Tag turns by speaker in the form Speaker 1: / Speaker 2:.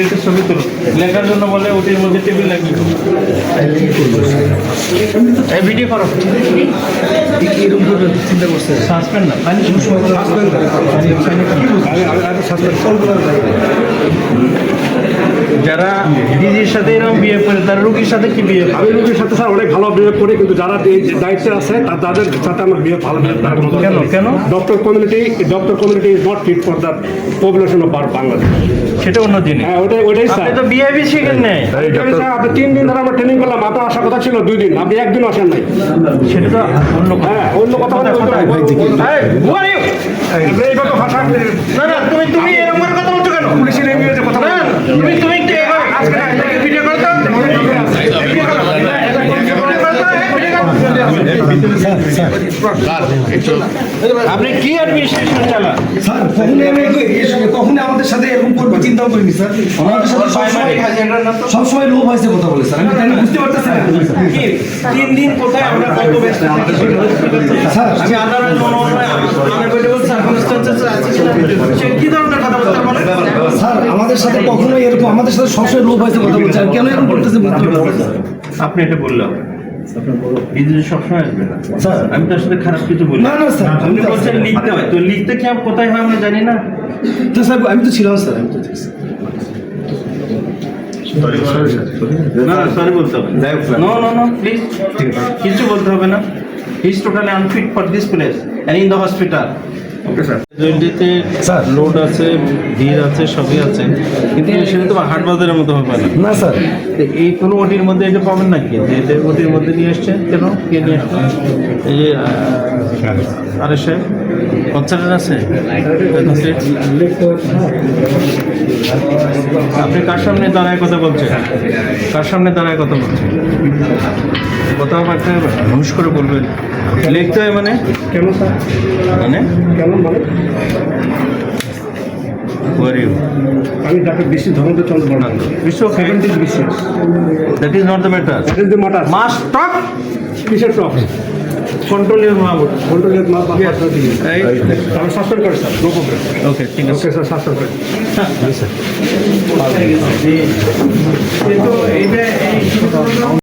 Speaker 1: একটা ছবি তুলো লেখার জন্য বলে ওটির মধ্যে টেবিল লাগবে ভিডিও করো।
Speaker 2: চিন্তা করছে
Speaker 1: সাসপেন্ড না ফাইন যারা ডিজির সাথে এরকম বিয়ে করে তারা রুগীর সাথে কি বিয়ে
Speaker 3: আমি রোগীর সাথে স্যার অনেক ভালো বিহেভ করি কিন্তু যারা দায়িত্বে আছে তাদের সাথে আমার বিহেভ ভালো
Speaker 1: কেন? কেন?
Speaker 3: Doctor community doctor community is not fit for the population of Bangladesh
Speaker 1: সেটা অন্য জিনিস।
Speaker 3: হ্যাঁ ওটাই ওটাই স্যার।
Speaker 1: তো বিহেভি শিখেন নাই।
Speaker 3: স্যার, আপনি তিন দিন ধরে আমরা ট্রেনিং করলাম আপনার আসার কথা ছিল দুই দিন আপনি একদিন আসেন নাই।
Speaker 1: সেটা তো অন্য কথা।
Speaker 3: হ্যাঁ অন্য কথা বলে বলতে
Speaker 1: না না তুমি তুমি এরকম করে কথা বলছো কেন
Speaker 3: পুলিশের ইংরেজিতে কথা
Speaker 1: না
Speaker 3: বলেন।
Speaker 1: তুমি তুমি একটু এভাবে আজকে না, এটাকে ভিডিও করো তো ভিডিও করো। আপনি কি অ্যাডমিনিস্ট্রেশন চালান?
Speaker 2: স্যার কখনোই আমি কখনোই আমাদের সাথে এরকম করবে চিন্তাও করিনি স্যার। আমাদের সাথে সবসময় সবসময় লোভ হয়েছে কথা বলে স্যার। আমি তাই বুঝতে পারতেছি
Speaker 1: তিন দিন কোথায় আমরা কত ব্যস্ত?
Speaker 2: স্যার
Speaker 1: আমি আন্ডারওয়াইজ মনে হয় আছে সে কি ধরনের
Speaker 2: স্যার আমাদের সাথে কখনোই এরকম আমাদের সাথে সবসময় লোভ হয়েছে কথা বলছে। আর কেন এরকম করতেছে
Speaker 1: আপনি এটা জিনিস সবসময় আসবে না। আমি তার সাথে খারাপ কিছু বলি
Speaker 2: না, না, স্যার,
Speaker 1: আপনি
Speaker 2: তো-
Speaker 1: বলছেন লিখতে হয়। তো লিখতে কি কোথায় হয় আমরা জানি না।
Speaker 2: তো স্যার আমি তো ছিলাম স্যার আমি তো
Speaker 1: কিছু বলতে হবে না। He is totally unfit for this place and in the hospital okay sir জয়েন্টিতে load আছে ভিড় আছে সবই আছে। কিন্তু সেটা তো হাট বাজারের মতো হবে না।
Speaker 2: না স্যার।
Speaker 1: এই কোনো ওটির মধ্যে এটা পাবেন নাকি? যে এটা ওটির মধ্যে নিয়ে এসছেন কেন? কে নিয়ে এসছেন? এই যে আরে সাহেব কনসার্টেন্ট আছে আপনি কার সামনে দাঁড়ায় কথা বলছেন? কার সামনে দাঁড়ায় কথা বলছেন? কথা বার্তা মানুষ করে বলবেন। লিখতে হয় মানে?
Speaker 3: কেন
Speaker 1: মানে?
Speaker 3: কেন মানে? আমি doctor Bishwa Dharmadev Chandra Barnanga
Speaker 1: okay.
Speaker 3: Seventies Biswas
Speaker 1: That is not the matter.
Speaker 3: That is the matter
Speaker 1: Must talk.
Speaker 3: কিসের
Speaker 1: mouth.
Speaker 3: কন্ট্রোলের মা বা পাত্র দিয়ে
Speaker 1: এই
Speaker 3: আমি সাসপেন্ড করে স্যার। নো প্রবলেম
Speaker 1: ওকে ঠিক আছে।
Speaker 3: ওকে স্যার সাসপেন্ড করে।
Speaker 1: কিন্তু এইটা এই